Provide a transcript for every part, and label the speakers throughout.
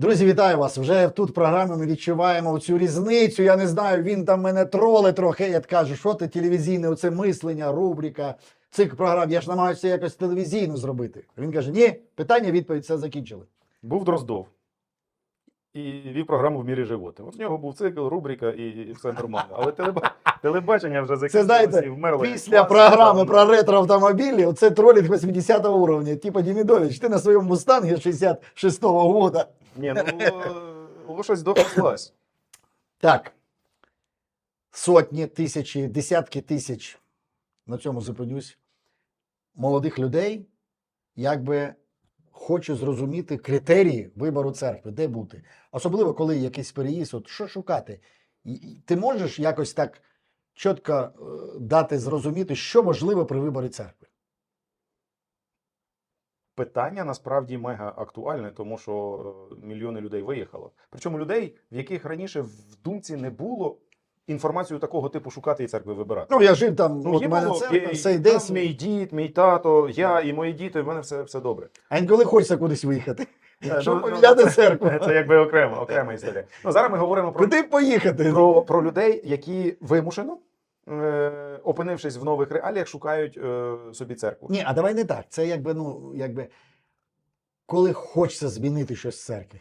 Speaker 1: Друзі, вітаю вас! Вже тут в ми відчуваємо цю різницю. Я не знаю, він там мене троли трохи. Я кажу, що ти телевізійне, оце мислення, рубрика, цих програм. Я ж намагаюся якось телевізійно зробити. Він каже: ні, питання, відповідь, все закінчили.
Speaker 2: Був Дроздов і вів програму в мірі животи. От в нього був цикл, рубрика і, все нормально. Але телеба... телебачення вже
Speaker 1: Це знаєте,
Speaker 2: і вмерло.
Speaker 1: після програми про ретро-автомобілі, оце тролінг 80-го уровня. Типа Демідович, ти на своєму мустангі 66-го года.
Speaker 2: Ні, ну лошадь дохлась.
Speaker 1: Так. Сотні, тисячі, десятки тисяч, на цьому зупинюсь, молодих людей, якби хочу зрозуміти критерії вибору церкви, де бути. Особливо, коли якийсь переїзд, от що шукати. Ти можеш якось так чітко е, дати зрозуміти, що можливо при виборі церкви.
Speaker 2: Питання насправді мега актуальне, тому що е, мільйони людей виїхало. Причому людей, в яких раніше в думці не було інформацію такого типу шукати і церкви вибирати.
Speaker 1: Ну, я жив там, от мене церква,
Speaker 2: і-
Speaker 1: все йде.
Speaker 2: там мій дід, мій тато, я і мої діти, в мене все, все добре.
Speaker 1: А інколи хочеться кудись виїхати.
Speaker 2: Е,
Speaker 1: Щоб
Speaker 2: ну, ну,
Speaker 1: поміняти
Speaker 2: це-
Speaker 1: церкву.
Speaker 2: Це якби окрема, окрема історія. Ну, зараз ми говоримо про
Speaker 1: Куди поїхати?
Speaker 2: про, про людей, які вимушено, е, опинившись в нових реаліях, шукають е, собі церкву.
Speaker 1: Ні, а давай не так. Це якби, ну, якби, коли хочеться змінити щось в церкві.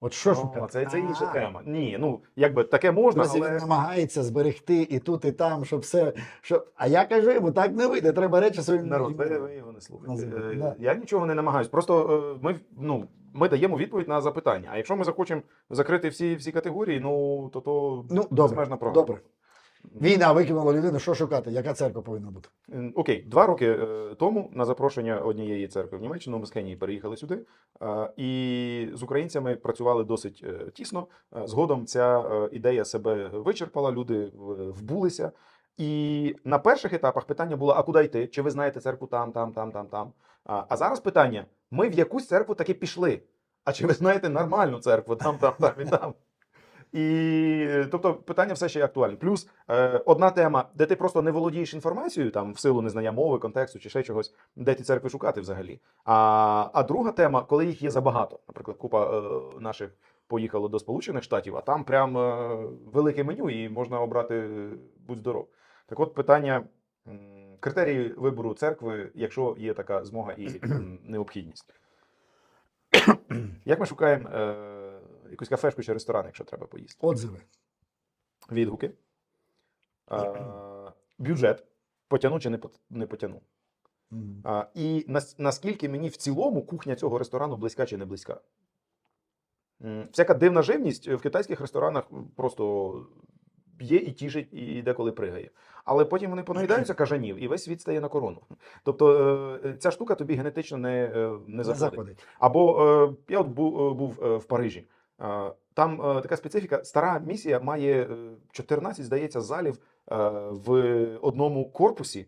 Speaker 1: От що
Speaker 2: О, це, це інша тема. Ні, ну якби таке можна,
Speaker 1: Друзі, він намагається зберегти і тут, і там, щоб все. Щоб... А я кажу йому, так не вийде, треба речі своїм.
Speaker 2: народ, ви, ви його не слухайте. Е,
Speaker 1: да.
Speaker 2: Я нічого не намагаюсь. Просто е, ми, ну, ми даємо відповідь на запитання. А якщо ми захочемо закрити всі, всі категорії, ну то то
Speaker 1: Ну, добре,
Speaker 2: безмежна програма.
Speaker 1: добре. Війна викинула людину, що шукати? Яка церква повинна бути?
Speaker 2: Окей, два роки е, тому на запрошення однієї церкви в Німеччину ми з Кенії переїхали сюди, і з українцями працювали досить е, тісно. Згодом ця е, ідея себе вичерпала, люди вбулися. І на перших етапах питання було: а куди йти? Чи ви знаєте церкву там, там, там, там, там? А зараз питання: ми в якусь церкву таки пішли. А чи ви знаєте нормальну церкву там, там, там і там? І е, тобто питання все ще актуальне. Плюс е, одна тема, де ти просто не володієш інформацією, там в силу незнання мови, контексту чи ще чогось, де ті церкви шукати взагалі. А, а друга тема, коли їх є забагато. Наприклад, купа е, наших поїхало до Сполучених Штатів, а там прям е, велике меню, і можна обрати е, будь здоров. Так от питання критерії вибору церкви, якщо є така змога і необхідність. Як ми шукаємо е, якусь кафешку чи ресторан, якщо треба поїсти?
Speaker 1: Отзиви.
Speaker 2: Відгуки, е, бюджет, потягну чи не не потягну.
Speaker 1: Мгм.
Speaker 2: А, і нас, наскільки мені в цілому кухня цього ресторану близька чи не близька. Всяка дивна живність в китайських ресторанах просто є і тішить, і деколи пригає. Але потім вони понаїдаються кажанів, і весь світ стає на корону. Тобто е, ця штука тобі генетично не, е, не заходить. Або е, я от був, е, був е, в Парижі. Е, Там е, така специфіка. Стара місія має е, 14, здається, залів е, в одному корпусі,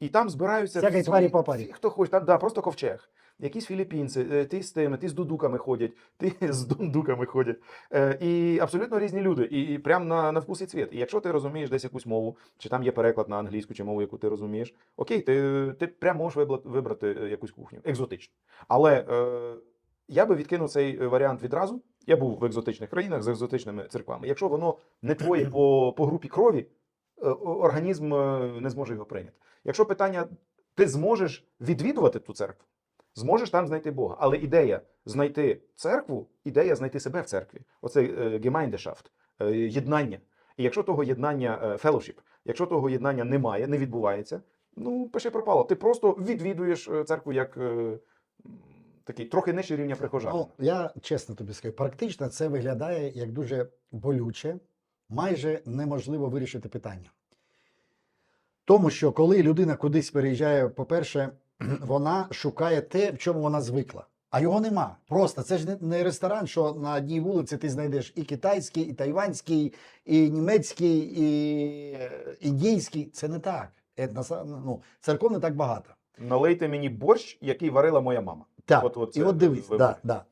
Speaker 2: і там збираються всі-
Speaker 1: тварі попарі.
Speaker 2: всі, хто хоче, там да, просто ковчег. Якісь філіппінці, е, ті з тими, ті з дудуками ходять, ті з дундуками ходять. Е, і абсолютно різні люди. І, прям на, на вкус і цвіт. І якщо ти розумієш десь якусь мову, чи там є переклад на англійську, чи мову, яку ти розумієш, окей, ти, ти прям можеш вибрати е, якусь кухню, екзотичну. Але е, я би відкинув цей е, варіант відразу. Я був в екзотичних країнах з екзотичними церквами. Якщо воно не твоє по, по групі крові, е, організм е, не зможе його прийняти. Якщо питання, ти зможеш відвідувати ту церкву, зможеш там знайти Бога. Але ідея знайти церкву, ідея знайти себе в церкві. Оце е, е, єднання. І якщо того єднання fellowship, якщо того єднання немає, не відбувається, ну пиши пропало. Ти просто відвідуєш церкву як такий трохи нижчий рівня прихожан.
Speaker 1: Ну, я чесно тобі скажу, практично це виглядає як дуже болюче, майже неможливо вирішити питання. Тому що коли людина кудись переїжджає, по-перше, вона шукає те, в чому вона звикла. А його нема. Просто це ж не- ресторан, що на одній вулиці ти знайдеш і китайський, і тайванський, і німецький, і е, індійський. Це не так. Ну, церков не так багато.
Speaker 2: Налийте мені борщ, який варила моя мама.
Speaker 1: Так,
Speaker 2: От- от
Speaker 1: і от дивись,
Speaker 2: вибір.
Speaker 1: да, да.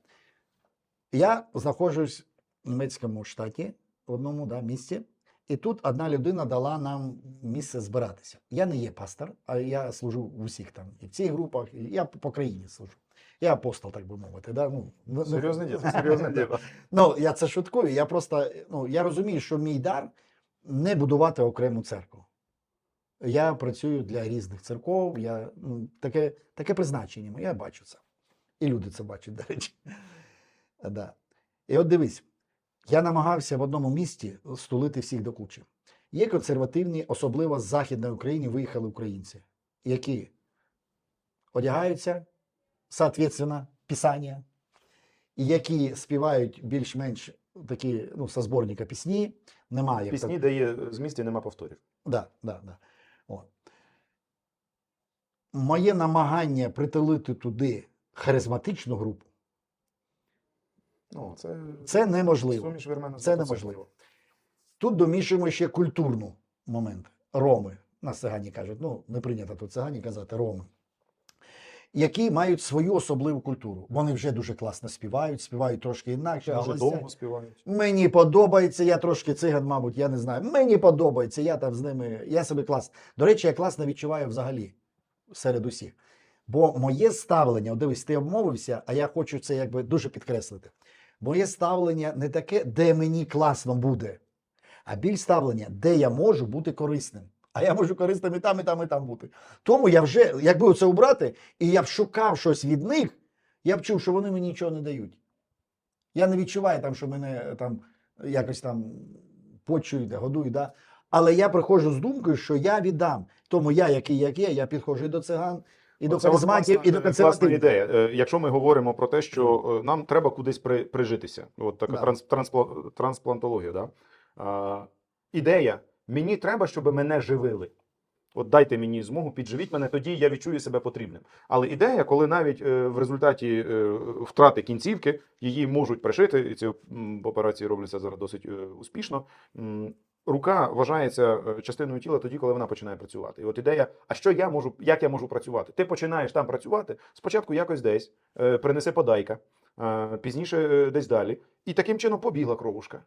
Speaker 1: я знаходжусь в німецькому штаті, в одному да, місті, і тут одна людина дала нам місце збиратися. Я не є пастор, а я служу в усіх там, і в цих групах, і я по країні служу. Я апостол, так би мовити. Да? Ну, не- не-
Speaker 2: Серйозне діло, серйозне діло.
Speaker 1: Ну, я це шуткую. Я просто ну, я розумію, що мій дар не будувати окрему церкву. Я працюю для різних церков, я, ну, таке, таке призначення я бачу це. І люди це бачать, до речі. Да. І от дивись, я намагався в одному місті стулити всіх до кучі. Є консервативні, особливо з Західної України виїхали українці, які одягаються, соответственно, писання, і які співають більш-менш такі, ну, со зборника пісні. Немає
Speaker 2: Пісні, де є зміст і нема повторів.
Speaker 1: Да, да, да. От. Моє намагання притулити туди харизматичну групу
Speaker 2: Ну, це,
Speaker 1: це неможливо. Це неможливо. Тут домішуємо ще культурну момент. Роми. Нас цигані кажуть, ну не прийнято тут цигані казати роми. Які мають свою особливу культуру. Вони вже дуже класно співають, співають трошки інакше.
Speaker 2: Дуже
Speaker 1: але
Speaker 2: довго співають.
Speaker 1: Мені подобається, я трошки циган, мабуть, я не знаю. Мені подобається, я там з ними, я себе класно. До речі, я класно відчуваю взагалі серед усіх. Бо моє ставлення, дивись, ти обмовився, а я хочу це якби дуже підкреслити. Моє ставлення не таке, де мені класно буде, а більш ставлення, де я можу бути корисним. А я можу корисним і там, і там, і там бути. Тому я вже, якби це убрати, і я б шукав щось від них, я б чув, що вони мені нічого не дають. Я не відчуваю там, що мене е, там якось там почують, годують, да? але я приходжу з думкою, що я віддам. Тому я, який як є, я підходжу до циган, і до
Speaker 2: Оце
Speaker 1: харизматів, і до консервативів.
Speaker 2: ідея. Е, Якщо ми говоримо про те, що е, нам треба кудись при, прижитися, от така
Speaker 1: Да.
Speaker 2: транс, транспла- трансплантологія, да? а, ідея: мені треба, щоб мене живили. От дайте мені змогу, підживіть мене, тоді я відчую себе потрібним. Але ідея, коли навіть е, в результаті втрати кінцівки її можуть пришити, і ці операції робляться зараз досить успішно. Рука вважається е, частиною тіла тоді, коли вона починає працювати. І от ідея, а що я можу, як я можу працювати? Ти починаєш там працювати, спочатку якось десь, е, принеси подайка, е, пізніше десь далі. І таким чином побігла кровушка.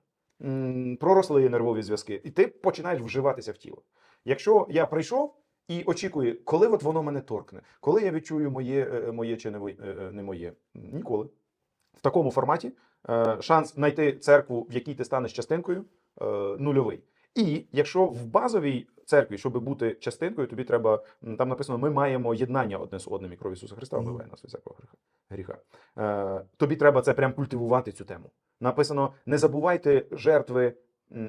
Speaker 2: Проросли нервові зв'язки, і ти починаєш вживатися в тіло. Якщо я прийшов і очікую, коли от воно мене торкне, коли я відчую моє, моє чи не, моє, ніколи. В такому форматі шанс знайти церкву, в якій ти станеш частинкою, нульовий. І якщо в базовій церкві, щоб бути частинкою, тобі треба там написано: ми маємо єднання одне з одним і кров Ісуса Христа вбиває нас від всякого гріха. гріха. Е, тобі треба це прям культивувати цю тему. Написано: не забувайте жертви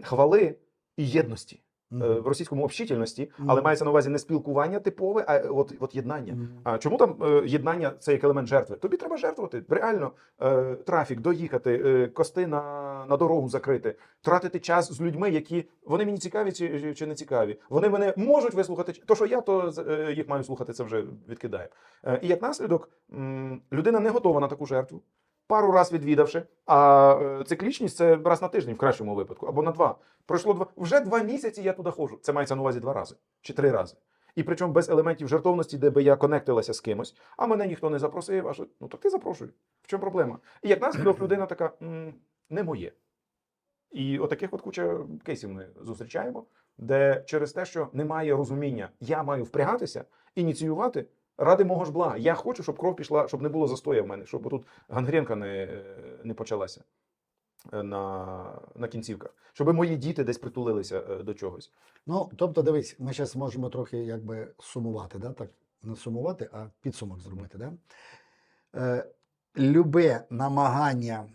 Speaker 2: хвали і єдності. Е, в російському общительності, але мається на увазі не спілкування типове, а от, от єднання. А чому там е, єднання це як елемент жертви? Тобі треба жертвувати. Реально е, трафік, доїхати, кости на, на дорогу закрити, тратити час з людьми, які вони мені цікаві чи, чи не цікаві. Вони мене можуть вислухати. То, що я, то їх маю слухати, це вже відкидає. І як наслідок, людина не готова на таку жертву. Пару раз відвідавши, а е, циклічність це раз на тиждень в кращому випадку, або на два. Пройшло два вже два місяці. Я туди ходжу. Це мається на увазі два рази чи три рази. І причому без елементів жертовності, де би я конектилася з кимось, а мене ніхто не запросив. А що ну так ти запрошуй. В чому проблема? І як наслідок людина така «М, не моє. І отаких от куча кейсів ми зустрічаємо, де через те, що немає розуміння, я маю впрягатися, ініціювати ради мого ж блага. Я хочу, щоб кров пішла, щоб не було застоя в мене, щоб тут гангренка не, не почалася е, на, на кінцівках, щоб мої діти десь притулилися е, до чогось.
Speaker 1: Ну, тобто, дивись, ми зараз можемо трохи якби сумувати, да? так? не сумувати, а підсумок зробити. Да? Е, любе намагання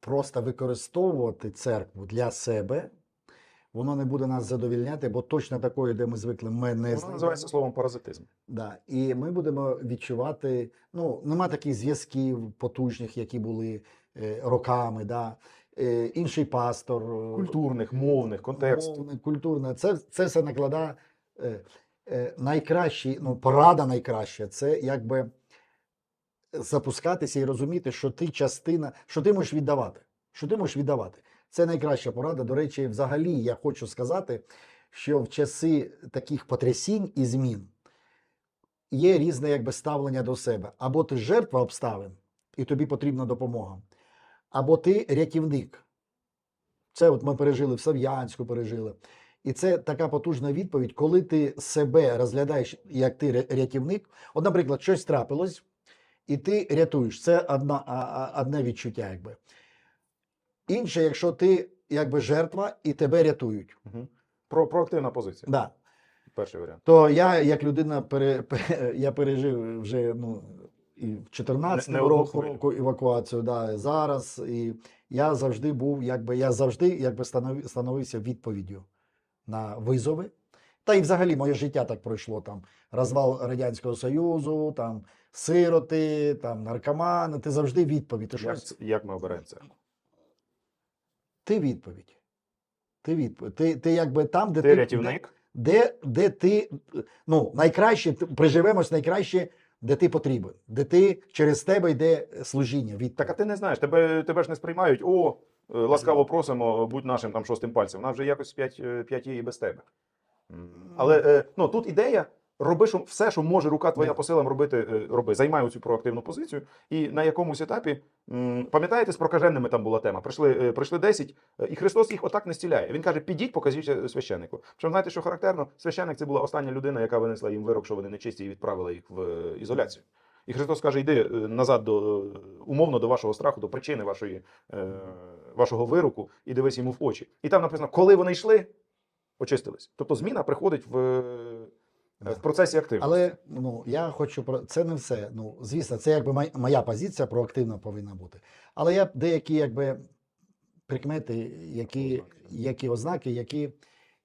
Speaker 1: просто використовувати церкву для себе, воно не буде нас задовільняти, бо точно такою, де ми звикли, ми не
Speaker 2: Воно називається словом паразитизм.
Speaker 1: Да. І ми будемо відчувати, ну, нема таких зв'язків потужних, які були е, роками. Да? Е, інший пастор, е,
Speaker 2: Культурних, мовних, контекст.
Speaker 1: мовне, культурне. Це, це все накладає е, е, найкращі, ну, порада найкраща це якби запускатися і розуміти, що ти частина, що ти можеш віддавати. Що ти можеш віддавати. Це найкраща порада. До речі, взагалі я хочу сказати, що в часи таких потрясінь і змін є різне якби, ставлення до себе. Або ти жертва обставин, і тобі потрібна допомога, або ти рятівник. Це от ми пережили в Сав'янську, пережили. І це така потужна відповідь, коли ти себе розглядаєш як ти рятівник. От, наприклад, щось трапилось, і ти рятуєш. Це одна, одне відчуття, якби. Інше, якщо ти якби жертва і тебе рятують.
Speaker 2: Мгм. Про, проактивна позиція.
Speaker 1: Да.
Speaker 2: Перший варіант.
Speaker 1: То я, як людина, пере, я пережив вже ну, і в 14
Speaker 2: Не- не
Speaker 1: року, року евакуацію, да, зараз. І я завжди був, якби я завжди якби становився відповіддю на визови. Та й взагалі моє життя так пройшло. Там розвал Радянського Союзу, там сироти, там наркомани. Ти завжди відповідь.
Speaker 2: Як,
Speaker 1: щось,
Speaker 2: як ми обираємо це?
Speaker 1: Ти відповідь. Ти відповідь. Ти, ти якби там, де
Speaker 2: Ти
Speaker 1: ти,
Speaker 2: рятівник,
Speaker 1: де, де ти ну, найкраще приживемось найкраще, де ти потрібен, де ти через тебе йде служіння. Від
Speaker 2: Так, а ти не знаєш, тебе, тебе ж не сприймають. О, е, ласкаво просимо, будь нашим там шостим пальцем. Вона вже якось п'ять, е, п'ять є і без тебе. Але е, ну, тут ідея. Роби що, все, що може рука твоя по силам робити, е, роби. Займай цю проактивну позицію. І на якомусь етапі, пам'ятаєте, з прокаженними там була тема. Прийшли, е, прийшли 10, е, і Христос їх отак не стіляє. Він каже: підіть, покажіть священнику. Що знаєте, що характерно? Священник це була остання людина, яка винесла їм вирок, що вони нечисті, і відправила їх в ізоляцію. І Христос каже: йди назад до умовно до вашого страху, до причини вашої, вашого вироку, і дивись йому в очі. І там написано, коли вони йшли, очистились. Тобто зміна приходить в, в процесі активності.
Speaker 1: Але ну, я хочу про це не все. Ну, звісно, це якби моя позиція проактивна повинна бути. Але я деякі якби прикмети, які, які ознаки, які,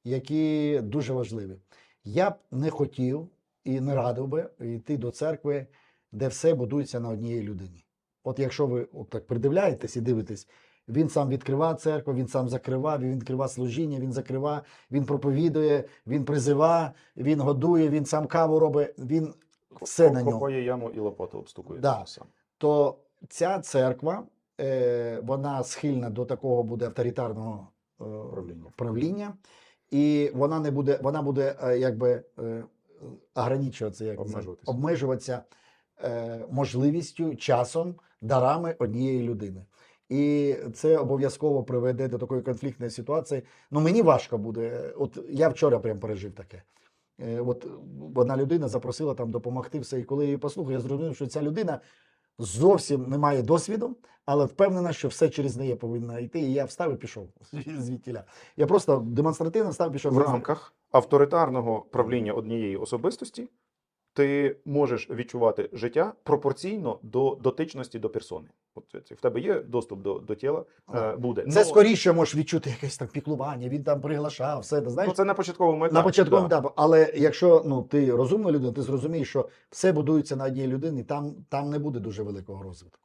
Speaker 1: які дуже важливі. Я б не хотів і не радив би йти до церкви, де все будується на одній людині. От якщо ви от так придивляєтесь і дивитесь, він сам відкриває церкву, він сам закривав, він відкриває служіння, він закриває, він проповідує, він призива, він годує, він сам каву робить, він все на ньому.
Speaker 2: Копає яму і лопату обстукує.
Speaker 1: Да.
Speaker 2: те саме.
Speaker 1: То ця церква, е, вона схильна до такого буде авторитарного е,
Speaker 2: Правління.
Speaker 1: правління, і вона не буде, вона буде е, якби е, ограничуватися, як
Speaker 2: Обмежуватися.
Speaker 1: обмежуватися е, можливістю, часом, дарами однієї людини. І це обов'язково приведе до такої конфліктної ситуації. Ну мені важко буде. От я вчора прям пережив таке. Е, От одна людина запросила там допомогти все. І коли я її послухав, я зрозумів, що ця людина зовсім не має досвіду, але впевнена, що все через неї повинна йти. І я встав і пішов звідтіля. Я просто демонстративно встав і пішов.
Speaker 2: В рамках авторитарного правління однієї особистості ти можеш відчувати життя пропорційно до дотичності до персони. В тебе є доступ до, до тіла, е, буде.
Speaker 1: Це
Speaker 2: Но-
Speaker 1: скоріше можеш відчути якесь там піклування, він там приглашав, все. Знаєш,
Speaker 2: Ну, це на початковому етапі.
Speaker 1: на початковому
Speaker 2: да.
Speaker 1: етапі. Але якщо ну, ти розумна людина, ти зрозумієш, що все будується на одній людині, там, там не буде дуже великого розвитку.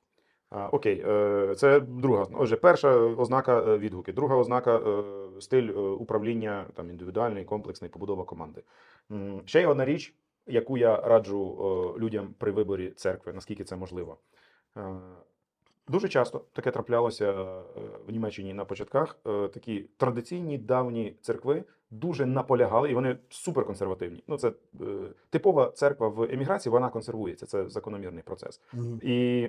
Speaker 2: А, окей, е, це друга. Отже, перша ознака е, відгуки, друга ознака стиль управління, там індивідуальний, комплексний, побудова команди. Ще є одна річ, яку я раджу людям при виборі церкви, наскільки це можливо. Дуже часто таке траплялося е, в Німеччині на початках. Е, Такі традиційні давні церкви дуже наполягали, і вони суперконсервативні. Ну, це е, типова церква в еміграції, вона консервується. Це закономірний процес.
Speaker 1: Мгм.
Speaker 2: І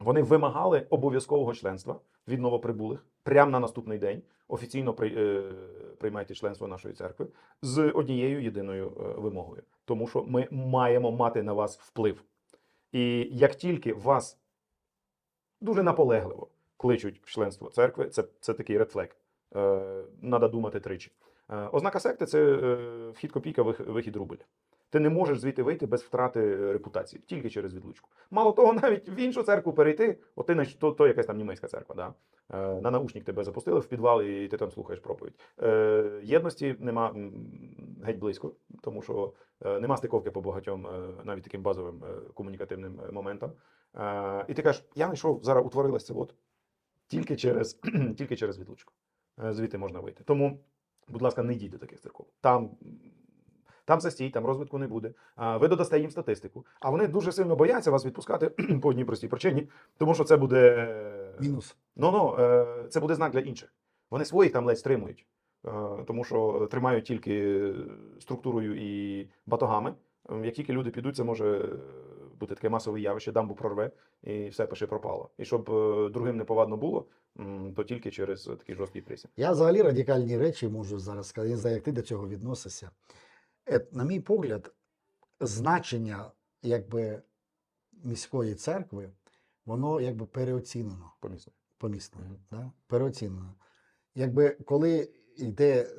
Speaker 2: вони вимагали обов'язкового членства від новоприбулих прямо на наступний день. Офіційно при, е, приймайте членство нашої церкви з однією єдиною е, вимогою, тому що ми маємо мати на вас вплив. І як тільки вас дуже наполегливо кличуть в членство церкви, це, це такий редфлек. Е, Надо думати тричі. Е, ознака секти це е, вхід копійка, вихід рубль. Ти не можеш звідти вийти без втрати репутації, тільки через відлучку. Мало того, навіть в іншу церкву перейти, от ти то, то якась там німецька церква, да? е, на наушник тебе запустили в підвал, і ти там слухаєш проповідь. Е, єдності нема геть близько, тому що е, нема стиковки по багатьом, е, навіть таким базовим е, комунікативним моментам. Е, і ти кажеш, я знайшов, зараз утворилось це от тільки через, тільки через відлучку. Е, звідти можна вийти. Тому, будь ласка, не йдіть до таких церков. Там там застій, там розвитку не буде. Ви додасте їм статистику. А вони дуже сильно бояться вас відпускати по одній простій причині, тому що це буде
Speaker 1: Мінус.
Speaker 2: ну ну це буде знак для інших. Вони своїх там ледь стримують, е, тому що тримають тільки структурою і батогами. Е, Як тільки люди підуть, це може бути таке масове явище, дамбу прорве, і все пише пропало. І щоб е, другим неповадно було, то тільки через такий жорсткий присід.
Speaker 1: Я взагалі радикальні речі можу зараз сказати. Я не знаю, як ти до цього відносишся. Е, На мій погляд, значення якби міської церкви, воно якби переоцінено
Speaker 2: Помісно.
Speaker 1: помісно.
Speaker 2: Мгм.
Speaker 1: Да? Переоцінено. Якби коли йде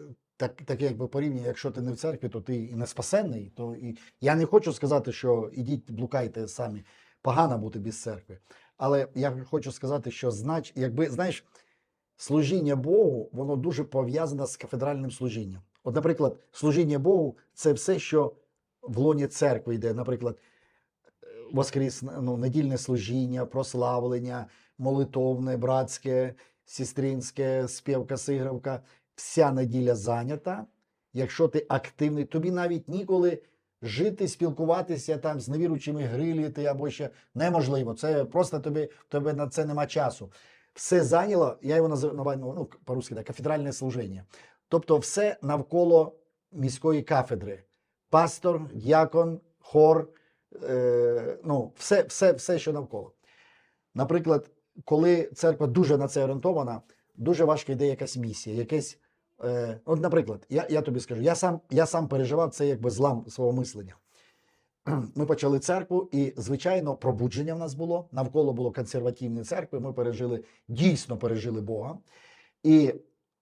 Speaker 1: так, таке якби порівняння, якщо ти не в церкві, то ти і не спасенний, то і я не хочу сказати, що ідіть, блукайте самі. Погано бути без церкви. Але я хочу сказати, що знач, якби знаєш, служіння Богу, воно дуже пов'язане з кафедральним служінням. От, наприклад, служіння Богу це все, що в лоні церкви йде, наприклад, е, воскресне, ну, недільне служіння, прославлення, молитовне, братське, сестринське, співка, сигравка. Вся неділя зайнята. Якщо ти активний, тобі навіть ніколи жити, спілкуватися там з невіруючими гриліти або ще неможливо. Це просто тобі, тебе на це нема часу. Все зайняло, я його називаю ну, по-русски, так, кафедральне служіння. Тобто все навколо міської кафедри. Пастор, діакон, хор, е, ну, все, все, все, що навколо. Наприклад, коли церква дуже на це орієнтована, дуже важко йде якась місія, якесь. Е, от, наприклад, я, я тобі скажу, я сам, я сам переживав це якби злам свого мислення. Ми почали церкву, і, звичайно, пробудження в нас було. Навколо було консервативні церкви. Ми пережили, дійсно пережили Бога. І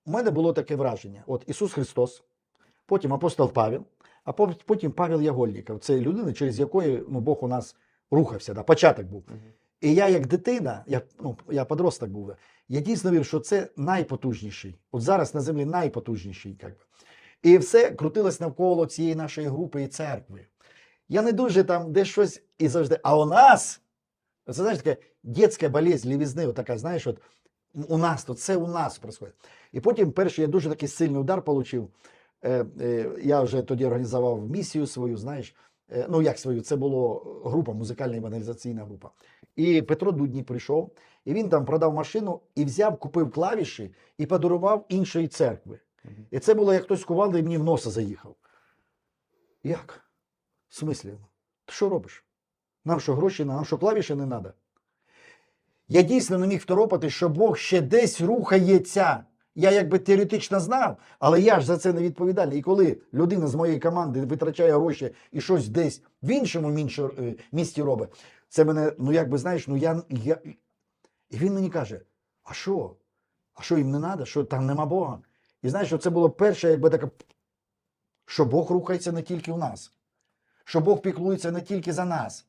Speaker 1: в мене було таке враження: от Ісус Христос, потім апостол Павел, а потім Павел Ягольников. Це людина, через якої ну, Бог у нас рухався, да, початок був. І я, як дитина, я, ну, я подросток був, я дійсно вірю, що це найпотужніший. От зараз на землі найпотужніший. Як би. І все крутилось навколо цієї нашої групи і церкви. Я не дуже там де щось і завжди. А у нас, це знаєш, така дитяча болезнь лівізни, така, знаєш, от у нас тут, це у нас происходит. І потім перший я дуже такий сильний удар отримав. Е, е, я вже тоді організував місію свою, знаєш. Е, ну як свою, це була група, музикальна евангелізаційна група. І Петро Дуднік прийшов, і він там продав машину і взяв, купив клавіші і подарував іншої церкви. І це було як хтось кувалдою і мені в носа заїхав. Як? В смислі? Ти що робиш? Нам що гроші, нам що клавіші не треба? Я дійсно не міг второпати, що Бог ще десь рухається. Я якби теоретично знав, але я ж за це не відповідальний. І коли людина з моєї команди витрачає гроші і щось десь в іншому е, місті робить, це мене, ну якби знаєш, ну я, я. І він мені каже: а що? А що їм не треба? Що там нема Бога? І знаєш, що це було перше, якби таке, що Бог рухається не тільки у нас, що Бог піклується не тільки за нас.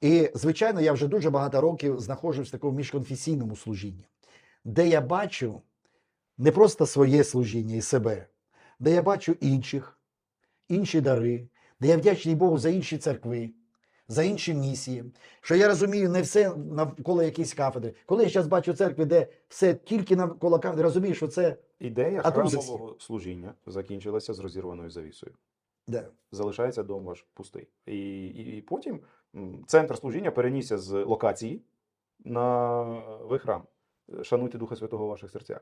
Speaker 1: І, звичайно, я вже дуже багато років знаходжусь в такому міжконфесійному служінні, де я бачу не просто своє служіння і себе, де я бачу інших, інші дари, де я вдячний Богу за інші церкви, за інші місії, що я розумію не все навколо якоїсь кафедри. Коли я зараз бачу церкви, де все тільки навколо кафедри, розумію, що це
Speaker 2: Ідея храмового служіння закінчилася з розірваною завісою.
Speaker 1: де,
Speaker 2: Залишається дом ваш пустий. І, і, і потім центр служіння перенісся з локації на ви храм. Шануйте Духа Святого в ваших серцях.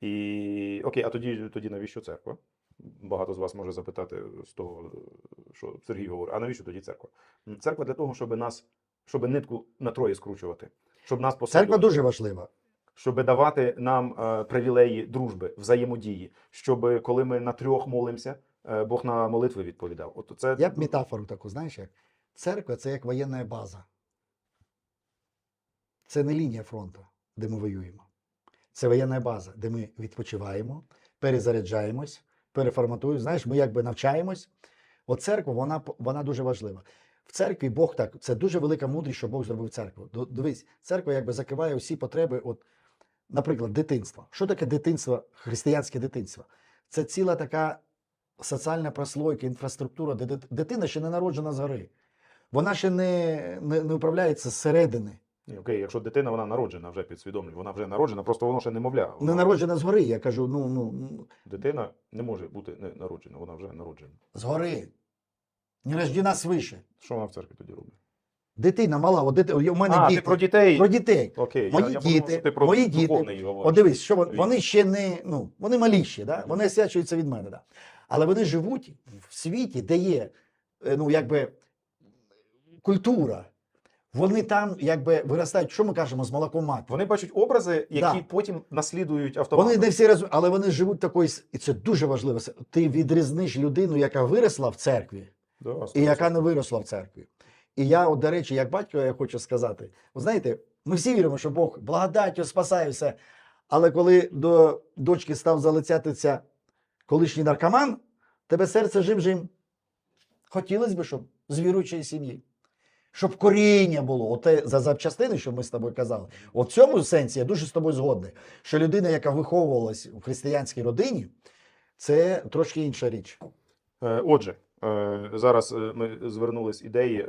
Speaker 2: І окей, а тоді, тоді навіщо церква? Багато з вас може запитати з того, що Сергій говорить, а навіщо тоді церква? Церква для того, щоб нас, щоб нитку на троє скручувати, щоб нас
Speaker 1: церква дуже важлива.
Speaker 2: щоб давати нам е, привілеї дружби, взаємодії, щоб коли ми на трьох молимося, е, Бог на молитви відповідав. От це
Speaker 1: Я б метафору таку, знаєш, як церква це як воєнна база. Це не лінія фронту, де ми воюємо. Це воєнна база, де ми відпочиваємо, перезаряджаємось, переформатуємо. Знаєш, ми якби навчаємось. От церква, вона, вона дуже важлива. В церкві Бог так, це дуже велика мудрість, що Бог зробив церкву. Дивись, церква якби закриває всі потреби, от, наприклад, дитинства. Що таке дитинство, християнське дитинство? Це ціла така соціальна прослойка, інфраструктура, де дитина ще не народжена згори. Вона ще не, не, не управляється зсередини.
Speaker 2: Ні, окей, якщо дитина вона народжена вже підсвідомлює, вона вже народжена, просто воно ще немовля.
Speaker 1: Не народжена згори. Я кажу, ну, ну, ну
Speaker 2: Дитина не може бути не народжена, вона вже народжена.
Speaker 1: згори. Не рождена свише.
Speaker 2: Що вона в церкві тоді робить?
Speaker 1: Дитина мала, от дити, у мене
Speaker 2: А,
Speaker 1: діти.
Speaker 2: ти про дітей.
Speaker 1: Про дітей.
Speaker 2: Окей,
Speaker 1: Мої
Speaker 2: я, я подумав,
Speaker 1: діти,
Speaker 2: що ти про
Speaker 1: мої діти. От дивись, що вон-
Speaker 2: Він-
Speaker 1: вони ще не, ну, вони малі ще, да? вони освячуються від мене. Да? Але вони живуть в світі, де є е, ну, якби, культура. Вони там якби виростають, що ми кажемо, з молоком матері.
Speaker 2: Вони бачать образи, які
Speaker 1: Да.
Speaker 2: потім наслідують автоматом.
Speaker 1: Вони не всі розуміють, але вони живуть такою, і це дуже важливо. Ти відрізниш людину, яка виросла в церкві,
Speaker 2: Да,
Speaker 1: і яка не виросла в церкві. І я, от, до речі, як батько, я хочу сказати: ви знаєте, ми всі віримо, що Бог благодаттю спасає все. Але коли до дочки став залицятися колишній наркоман, тебе серце жим-жим. Хотілося б, щоб з віруючої сім'ї. Щоб коріння було, оте за запчастини, що ми з тобою казали. От в цьому сенсі я дуже з тобою згодний, що людина, яка виховувалась в християнській родині, це трошки інша річ.
Speaker 2: Е, Отже, е, зараз е, ми звернулись ідеї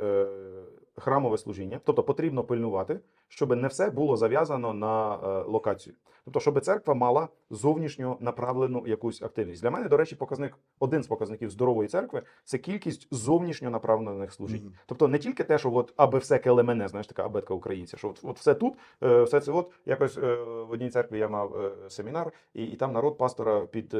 Speaker 2: храмове служіння, тобто потрібно пильнувати, щоб не все було зав'язано на е, локацію. Тобто, щоб церква мала зовнішньо направлену якусь активність. Для мене, до речі, показник один з показників здорової церкви це кількість зовнішньо направлених служінь.
Speaker 1: Мгм.
Speaker 2: Тобто не тільки те, що от аби все келемене, знаєш, така абетка українця, що от, от все тут, е, все це от якось е, в одній церкві я мав семінар, і, і там народ пастора під,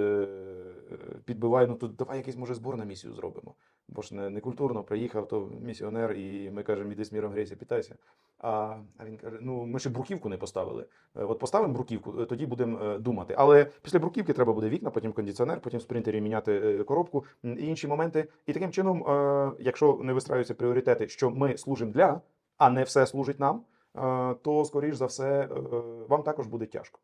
Speaker 2: підбиває, ну тут давай якийсь може збор на місію зробимо. Бо ж не, не культурно приїхав, то місіонер, і ми кажемо, іди з міром грейся, питайся. А, він каже: ну ми ще бруківку не поставили. Е, От поставимо бруківку, е, тоді будемо е, думати. Але після бруківки треба буде вікна, потім кондиціонер, потім в спринтері міняти коробку і інші моменти. І таким чином, якщо не вистраюються пріоритети, що ми служимо для, а не все служить нам, то скоріш за все вам також буде тяжко.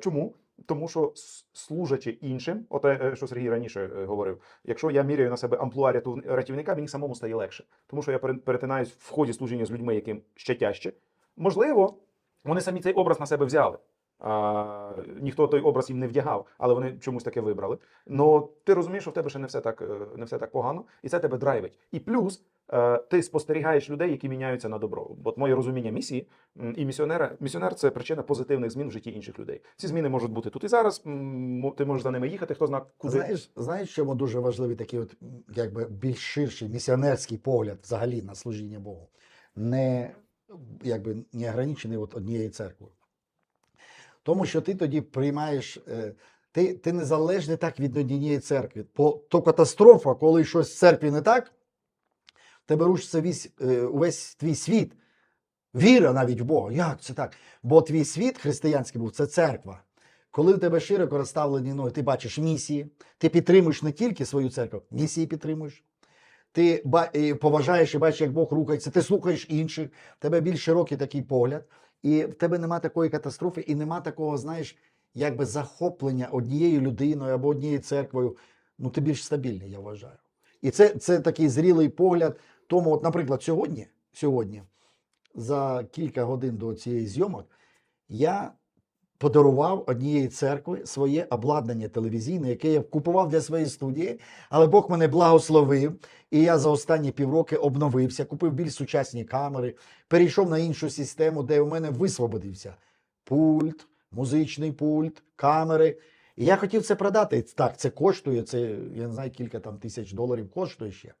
Speaker 2: Чому? Тому що служачи іншим, оте, е, що Сергій раніше е, говорив, якщо я міряю на себе амплуа рятівника, мені самому стає легше, тому що я пере- перетинаюсь в ході служіння з людьми, яким ще тяжче. Можливо, вони самі цей образ на себе взяли. А, ніхто той образ їм не вдягав, але вони чомусь таке вибрали. Ну ти розумієш, що в тебе ще не все так, е, не все так погано, і це тебе драйвить. І плюс е, ти спостерігаєш людей, які міняються на добро. От моє розуміння місії і місіонера. Місіонер це причина позитивних змін в житті інших людей. Ці зміни можуть бути тут і зараз. Ти можеш за ними їхати, хто знає куди.
Speaker 1: Знаєш, знаєш, чому дуже важливий такий, от, якби більш ширший місіонерський погляд взагалі на служіння Богу, не якби не ограничений от однією церквою. Тому що ти тоді приймаєш, е, ти, ти незалежний так від однієї церкви. По, то катастрофа, коли щось в церкві не так, тебе рушиться весь, е, увесь твій світ. Віра навіть в Бога. Як це так? Бо твій світ християнський був це церква. Коли в тебе широко розставлені ноги, ти бачиш місії, ти підтримуєш не тільки свою церкву, місії підтримуєш. Ти поважаєш і бачиш, як Бог рухається, ти слухаєш інших, в тебе більш широкий такий погляд, і в тебе нема такої катастрофи, і нема такого, знаєш, якби захоплення однією людиною або однією церквою. Ну, ти більш стабільний, я вважаю. І це, це такий зрілий погляд. Тому, от, наприклад, сьогодні, сьогодні, за кілька годин до цієї зйомок, я подарував однієї церкви своє обладнання телевізійне, яке я купував для своєї студії, але Бог мене благословив, і я за останні півроки обновився, купив більш сучасні камери, перейшов на іншу систему, де у мене висвободився пульт, музичний пульт, камери. І я хотів це продати. Так, це коштує, це я не знаю, кілька там тисяч доларів коштує ще.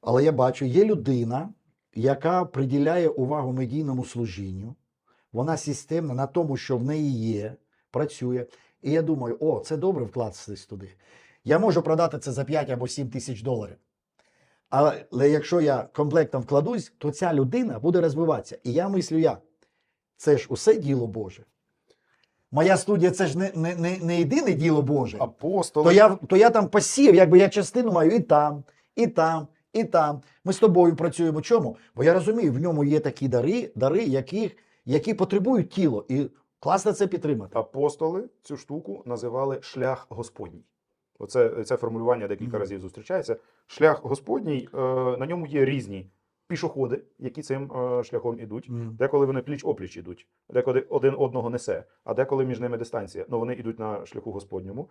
Speaker 1: Але я бачу, є людина, яка приділяє увагу медійному служінню. Вона системна на тому, що в неї є, працює. І я думаю, о, це добре вкластись туди. Я можу продати це за 5 або 7 тисяч доларів. Але, якщо я комплектом вкладусь, то ця людина буде розвиватися. І я мислю як? Це ж усе діло Боже. Моя студія це ж не, не, не, не єдине діло Боже.
Speaker 2: Апостоли.
Speaker 1: То я, то я там посів, якби я частину маю і там, і там, і там. Ми з тобою працюємо. Чому? Бо я розумію, в ньому є такі дари, дари яких, які потребують тіло. І класно це підтримати.
Speaker 2: Апостоли цю штуку називали шлях Господній. Оце це формулювання декілька
Speaker 1: Мгм.
Speaker 2: разів зустрічається. Шлях Господній, е, на ньому є різні пішоходи, які цим е, шляхом ідуть.
Speaker 1: Мгм.
Speaker 2: Деколи вони пліч опліч ідуть, деколи один одного несе, а деколи між ними дистанція. Ну вони йдуть на шляху Господньому.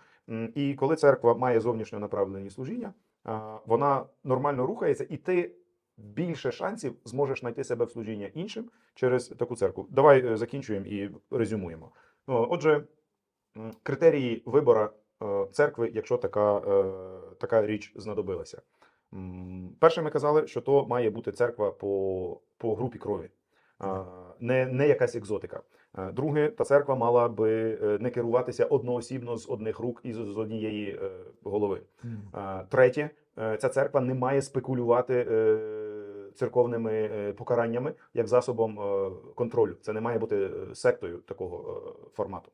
Speaker 2: І коли церква має зовнішньо направлені служіння, а, вона нормально рухається, і ти більше шансів зможеш знайти себе в служіння іншим через таку церкву. Давай е, закінчуємо і резюмуємо. Отже, критерії вибору е, церкви, якщо така, е, така річ знадобилася. Перше, ми казали, що то має бути церква по, по групі крові, не, не якась екзотика. Друге, та церква мала би не керуватися одноосібно з одних рук і з однієї голови. Третє, ця церква не має спекулювати е, церковними е, покараннями як засобом е, контролю. Це не має бути е, сектою такого е, формату.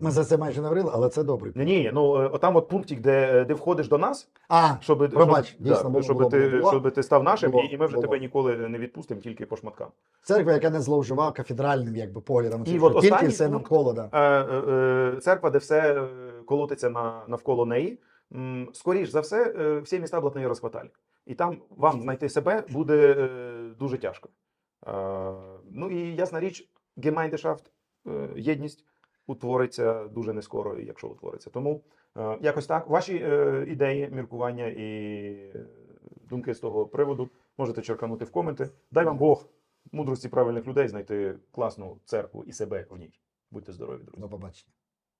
Speaker 1: Ми за це майже не говорили, але це добре.
Speaker 2: Ні, ні, ну е, отам от пунктик, де, де входиш до нас,
Speaker 1: А,
Speaker 2: щоб,
Speaker 1: Пробач,
Speaker 2: щоб,
Speaker 1: дійсно,
Speaker 2: да,
Speaker 1: було-
Speaker 2: щоб,
Speaker 1: було-
Speaker 2: ти,
Speaker 1: було.
Speaker 2: щоб ти став нашим,
Speaker 1: Було,
Speaker 2: і, ми вже
Speaker 1: було.
Speaker 2: тебе ніколи не відпустимо тільки по шматкам.
Speaker 1: церква, яка не зловживав кафедральним якби, поглядом.
Speaker 2: І от
Speaker 1: тільки все навколо. Да.
Speaker 2: Е, е, е, церква, де все е, колотиться на, навколо неї, скоріш за все, е, всі міста блатної розхваталі. І там вам знайти себе буде е, дуже тяжко. Е, ну і ясна річ, Гемайндешафт, єдність утвориться дуже не скоро, якщо утвориться. Тому якось так. Ваші ідеї, міркування і думки з того приводу можете черканути в коменти. Дай вам Бог мудрості правильних людей знайти класну церкву і себе в ній. Будьте здорові, друзі.
Speaker 1: До побачення.